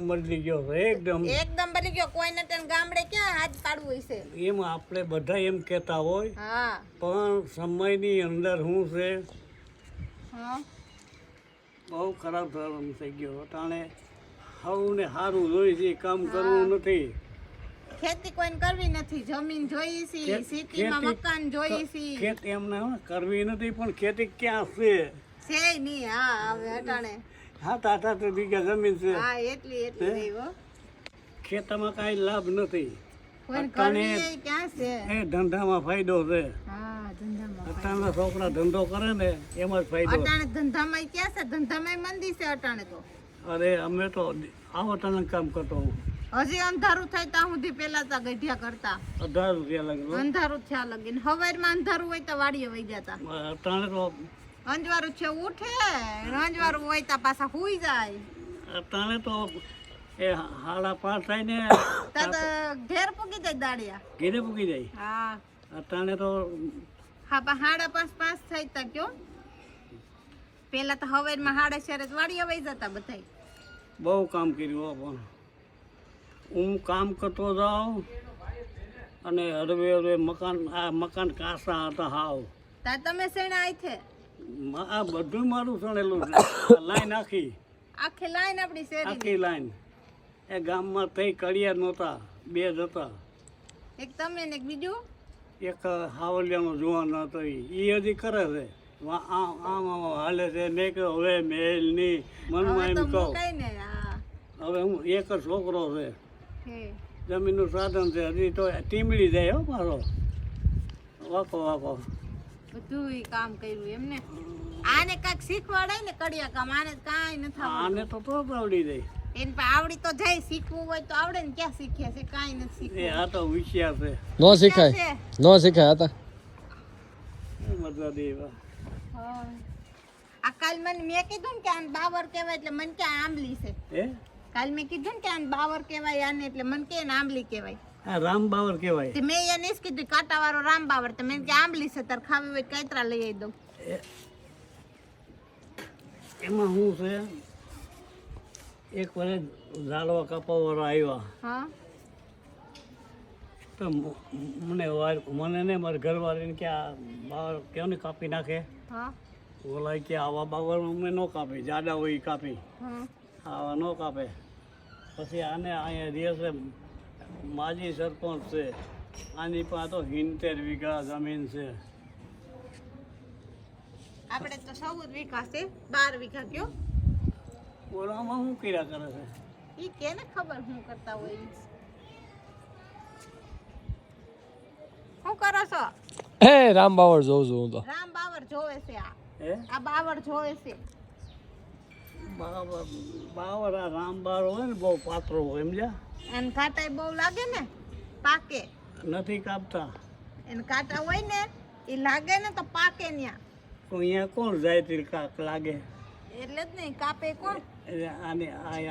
બદલી ગયો એકદમ. એકદમ બની ગયો. કોઈને તેને ગામડે ક્યાં હાથ પાડવું છે? એમ આપણે બધા એમ કહેતા હોય હા. પણ સમયની અંદર શું છે? હા. બહુ ખરાબ ધર્મ થઈ ગયો. અટાણે સારું ને સારું જોઈ છે કામ કરવું નથી. ખેતી કોઈને કરવી નથી. જમીન જોઈ છે ખે- મકાન જોઈ છે. ખેતી એમને કરવી નથી પણ ખેતી ક્યાં છે? છે નહીં. હા હવે અટાણે. સાત તાતા તો બીજા જમીન છે. હા એટલી એટલી હે? રહી હો. ખેતરમાં કાંઈ લાભ નથી. એ ધંધામાં ફાયદો છે. હા છોકરા ધંધો કરે ને એમાં જ ફાયદો. અટાણે ધંધામાં ક્યાં છે? ધંધામાં મંદી છે અટાણે તો. અરે અમે તો આવો તને કામ કરતો હું હજી અંધારું થાય ત્યાં સુધી પેલા તા ગઢિયા કરતા. અઢાર રૂપિયા અંધારું થયા લગીને હવારમાં અંધારું હોય તો વાડીએ વહી જતા. અટાણે તો અંજવારું છે ઉઠે. અંજવારું હોય તા પાછા હુઈ જાય. અટાણે તો એ હાડા પાર થાય ને ત્યાં તો ઘેર પૂગી જાય દાડિયા. ઘેરે પૂકી જાય? હા. અટાણે તો હા પણ હાડા પાંચ પાંચ થઈ તા કયો. પેલા તો હવારમાં હાડા ચારે જ વાડીએ વહી જતા બધાય. બહુ કામ કર્યું પણ હું કામ કરતો જાઉં અને હરવે હરવે મકાન આ મકાન કાસા હતા હાવ. તા તમે શેણા આઈ છે મ- આ બધું મારું સણેલું છે. લાઈન આખી. આખી લાઈન આપણી શેરી આખી લાઈન. એ ગામમાં થઈ કડિયા નહોતા બે જ હતા. એક તમે ને એક બીજું? એક હાવલિયાનો જુવાન હતો એ હજી કરે છે. આમ આમ હાલે છે. મેં કે હવે મેલની મનમાં એમ કહું. હવે હું એક જ છોકરો છે. જમીનનું સાધન છે. હજી તો ટીમડી જાય હો મારો વાપો વાકો બધું કામ કર્યું એમને. આને કંઈક શીખવાડાય ને કડિયા કામ આને કાંઈ નથી આવડતું. આને તો તો આવડી જાય. એને પાસે આવડી તો જાય શીખવું હોય તો આવડે ને ક્યાં શીખ્યા છે કાંઈ નથી એ આ તો હોશિયાર છે. નો શીખાય. ક્યાં નો શીખાય હતા મજા દેવા આ કાલ મને મેં કીધું ને કે આને બાવર કહેવાય એટલે મને કે આંબલી છે. કાલ મેં કીધું ને કે આને બાવર કહેવાય આને એટલે મને કે આંબલી કહેવાય. આ રામ બાવર કહેવાય. તે મેં એને જ કીધું કાંટા વાળો રામ બાવર. તો મેં કે આંબલી છે તાર ખાવી હોય કાંતરા લઈ આવી દઉં. એમાં શું છે? એક વખત ઝાડવા કાપાવાળો આવ્યા હા. તો મને મને ને મારા ઘરવાળીને કે આ બાવર કેવું ને કાપી નાખે? હા. બોલાય કે આવા બાવર અમે ન કાપી જાડા હોય કાપી. આવા ન કાપે. પછી આને અહીંયા છે માજી સરપંચ છે. આની પાસે તો હિંતેર વીઘા જમીન છે. આપણે તો ચૌદ વીઘા છે બાર વીઘા કયો? ઓલામાં શું કર્યા કરે છે? એ કેને ખબર શું કરતા હોય શું કરો છો? હે રામ બાવળ જોઉં છું હું તો. રામ બાવર જોવે છે આ. આ બાવર જોવે છે. બાવર આ હોય ને બહુ પાતળો હોય સમજ્યા? એને કાંટા બહુ લાગે ને પાકે. નથી કાપતા. એને કાંટા હોય ને એ લાગે ને તો પાકે ન્યા. તો અહીંયા કોણ જાય તે કાક લાગે? એટલે જ નહીં કાપે કોણ? આને આને